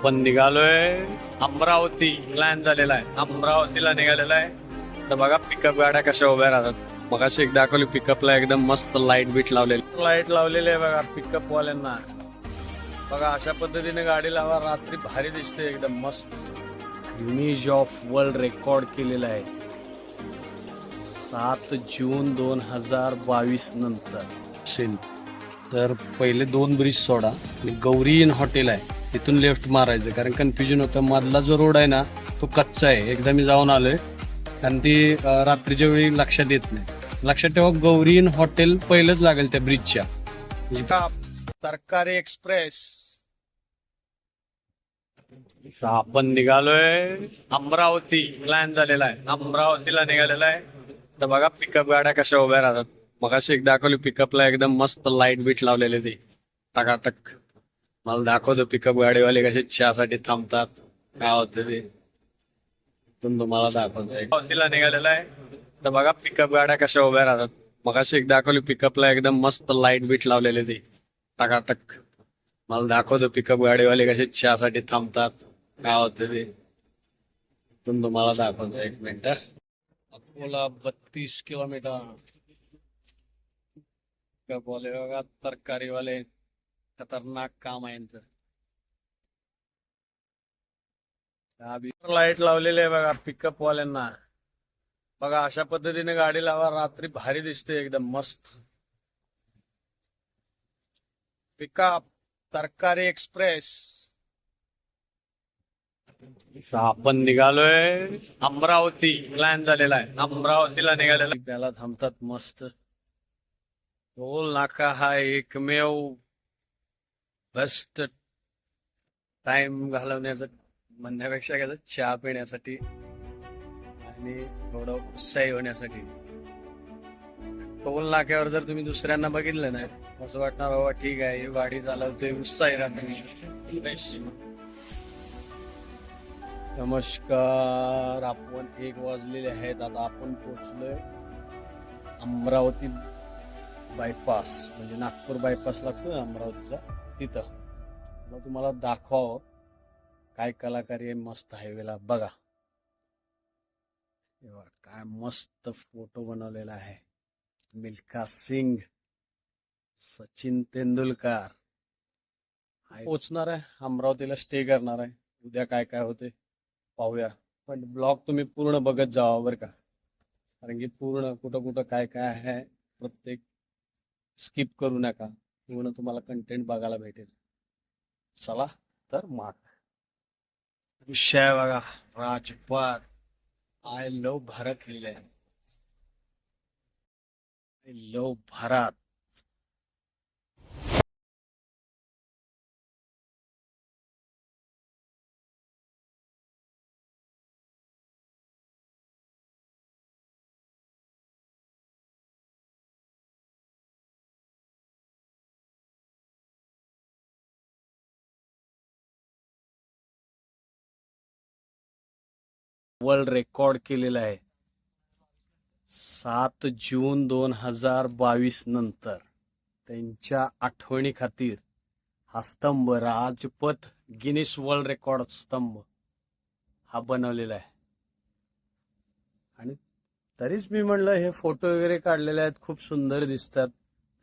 आपण निघालोय अमरावती. प्लॅन झालेला आहे. अमरावतीला निघालेला आहे. तर बघा पिकअप गाड्या कशा उभ्या राहतात. मग एक दाखवली पिकअपला एकदम मस्त लाइट बीट लावलेली. लाइट लावलेली आहे बघा पिकअप वाल्यांना बघा अशा पद्धतीने गाडी लावा. रात्री भारी दिसते एकदम मस्त. गिनीज ऑफ वर्ल्ड रेकॉर्ड केलेला आहे. सात जून दोन हजार बावीस नंतर. तर पहिले दोन ब्रिज सोडा. गौरी इन हॉटेल आहे. तिथून लेफ्ट मारायचं. कारण कन्फ्युजन होतं. मधला जो रोड आहे ना तो कच्चा आहे. एकदा मी जाऊन आलोय. आणि ती रात्रीच्या वेळी लक्षात येत नाही. लक्षात ठेवा गौरी इन हॉटेल पहिलंच लागेल त्या ब्रिजच्या तरकारी एक्सप्रेस आपण निघालोय. अमरावती. प्लॅन झालेला आहे. अमरावतीला निघालेला आहे. तर बघा पिकअप गाड्या कशा उभ्या राहतात. मग एक दाखवली पिकअपला एकदम मस्त लाइट बीट लावलेले ते. टकाटक. मला दाखवतो पिकअप गाडीवाले कसे चहासाठी थांबतात. काय होतं ते. इथून तुम्हाला दाखवतो तिला निघालेला आहे. तर बघा पिकअप गाड्या कशा उभ्या राहतात. मग एक दाखवली पिकअपला एकदम मस्त लाइट बीट लावलेली ते. टकाटक. मला दाखवतो पिकअप गाडीवाले कसे चहासाठी थांबतात. काय होतं ते. इथून तुम्हाला दाखवतो एक मिनिट अकोला बत्तीस किलोमीटर. पिकअप वाले बघा तरकारीवाले. खतरनाक काम आहे लाइट लावलेले आहे बघा पिकअप वाल्यांना बघा अशा पद्धतीने गाडी लावा रात्री भारी दिसते एकदम मस्त. पिकअप तरकारी एक्सप्रेस आपण निघालोय अमरावती प्लॅन झालेला आहे. अमरावतीला निघालेला त्याला थांबतात मस्त. टोल नाका हा एकमेव. बेस्ट टाइम घालवण्याचं म्हणण्यापेक्षा गेलं चहा पिण्यासाठी आणि थोडं उत्साही होण्यासाठी. टोल नाक्यावर जर तुम्ही दुसऱ्यांना बघितलं नाही असं वाटणार बाबा ठीक आहे गाडी चालवते उत्साही राहते. नमस्कार आपण एक वाजलेले आहेत आता आपण पोहोचलोय अमरावती बायपास म्हणजे नागपूर बायपास लागतो ना अमरावतीचा. तिथं. तुम्हाला दाखवावं काय कलाकारी आहे मस्त हायवेला. बघा. बघा, काय मस्त फोटो बनवलेला आहे. मिल्खा सिंग सचिन तेंडुलकर. पोचणार आहे. अमरावतीला स्टे करणार आहे. उद्या काय काय होते पाहूया. पण ब्लॉग तुम्ही पूर्ण बघत जावा बरं का. कारण की पूर्ण कुठं कुठं काय काय आहे प्रत्येक स्किप करू नका. पूर्ण तुम्हाला कंटेंट बघायला भेटेल. चला तर मग. दृश्य आहे बघा राजपात आय लव भारत लिहिलंय. I love Bharat. World record केलेला आहे. सात जून दोन हजार बावीस नंतर त्यांच्या आठवणी खातीर हा स्तंभ राजपथ गिनीस वर्ल्ड रेकॉर्ड स्तंभ हा बनवलेला आहे. आणि तरीच मी म्हणलं हे फोटो वगैरे काढलेले आहेत खूप सुंदर दिसतात.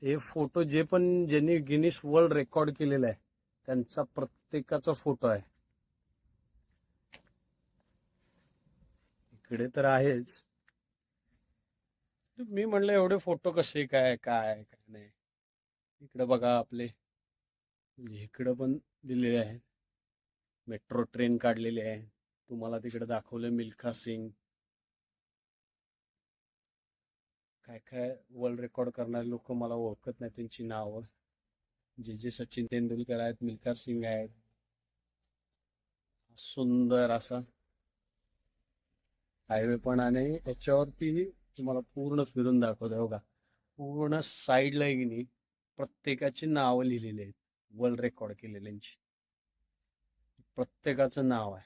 हे फोटो जे पण ज्यांनी गिनीस वर्ल्ड रेकॉर्ड केलेला आहे त्यांचा प्रत्येकाचा फोटो आहे. इकडे तर आहेच. मी म्हणलं एवढे फोटो कसे काय काय काय नाही. इकडं बघा आपले. म्हणजे इकडं पण दिलेले आहेत. मेट्रो ट्रेन काढलेली आहे. तुम्हाला तिकडे दाखवलं मिल्खा सिंग. काय काय वर्ल्ड रेकॉर्ड करणारे लोक मला ओळखत नाही त्यांची नावं. जे जे सचिन तेंडुलकर आहेत मिल्खा सिंग आहेत. सुंदर असा हायवे पण आणि त्याच्यावरती तुम्हाला पूर्ण फिरून दाखवतो बघा हो पूर्ण साईडला की नाही प्रत्येकाची नावं लिहिलेली आहेत. वर्ल्ड रेकॉर्ड केलेल्यांची. प्रत्येकाचं नाव आहे.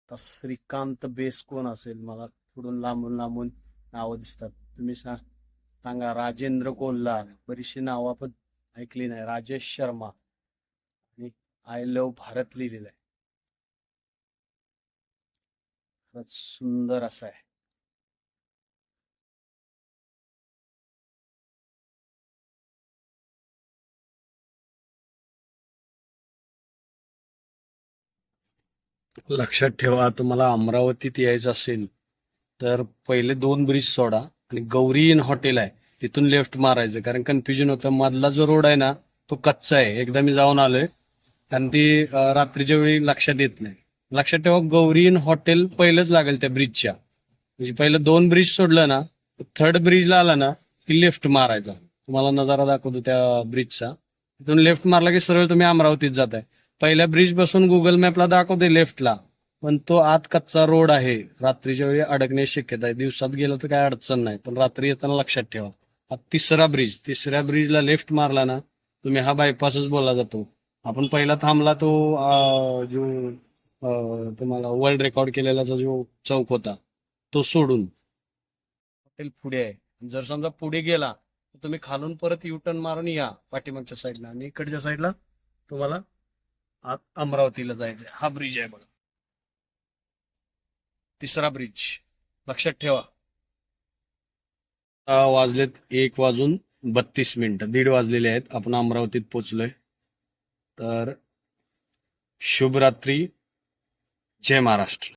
आता श्रीकांत बेस कोण असेल? मला पुढून लांबून लांबून नावं दिसतात. तुम्ही सा सांगा राजेंद्र कोल्हार. बरीचशी नावं आपण ऐकली नाही. राजेश शर्मा. आणि आय लव्ह भारत लिहिलेलं आहे. खरंच सुंदर असं आहे. लक्षात ठेवा तुम्हाला अमरावतीत यायचं असेल तर पहिले दोन ब्रिज सोडा आणि गौरी इन हॉटेल आहे. तिथून लेफ्ट मारायचं कारण कन्फ्युजन होतं. मधला जो रोड आहे ना तो कच्चा आहे. एकदा मी जाऊन आलोय कारण ती रात्रीच्या वेळी लक्षात येत नाही. लक्षात ठेवा गौरी इन हॉटेल पहिलंच लागेल त्या ब्रिजच्या म्हणजे पहिलं दोन ब्रिज सोडलं ना थर्ड ब्रिजला आला ना की लेफ्ट मारायचा. तुम्हाला नजारा दाखवतो त्या ब्रिजचा तिथून लेफ्ट मारला की सरळ तुम्ही अमरावतीत जाताय. पहिल्या ब्रिज बसून गुगल मॅपला दाखवते लेफ्टला पण तो आत कच्चा रोड आहे. रात्रीच्या वेळी अडकण्याची शक्यता आहे. दिवसात गेलं तर काय अडचण नाही. पण रात्री येताना लक्षात ठेवा. हा तिसरा ब्रिज तिसऱ्या ब्रिजला लेफ्ट मारला ना तुम्ही हा बायपासच बोलला जातो. आपण पहिला थांबला तो जो तुम्हाला वर्ल्ड रेकॉर्ड केलेला जो चौक होता तो सोडून. हॉटेल पुढे आहे. जर समजा पुढे गेला तर तुम्ही खालून परत युटर्न मारून या पाठीमागच्या साईडला आणि इकडच्या साईडला तुम्हाला आत अमरावतीला जायचं हा ब्रिज आहे बघा. तिसरा ब्रिज लक्षात ठेवा. वाजलेत एक वाजून बत्तीस मिनिटं. दीड वाजलेले आहेत. आपण अमरावतीत पोचलोय. तर शुभ रात्री जय महाराष्ट्र.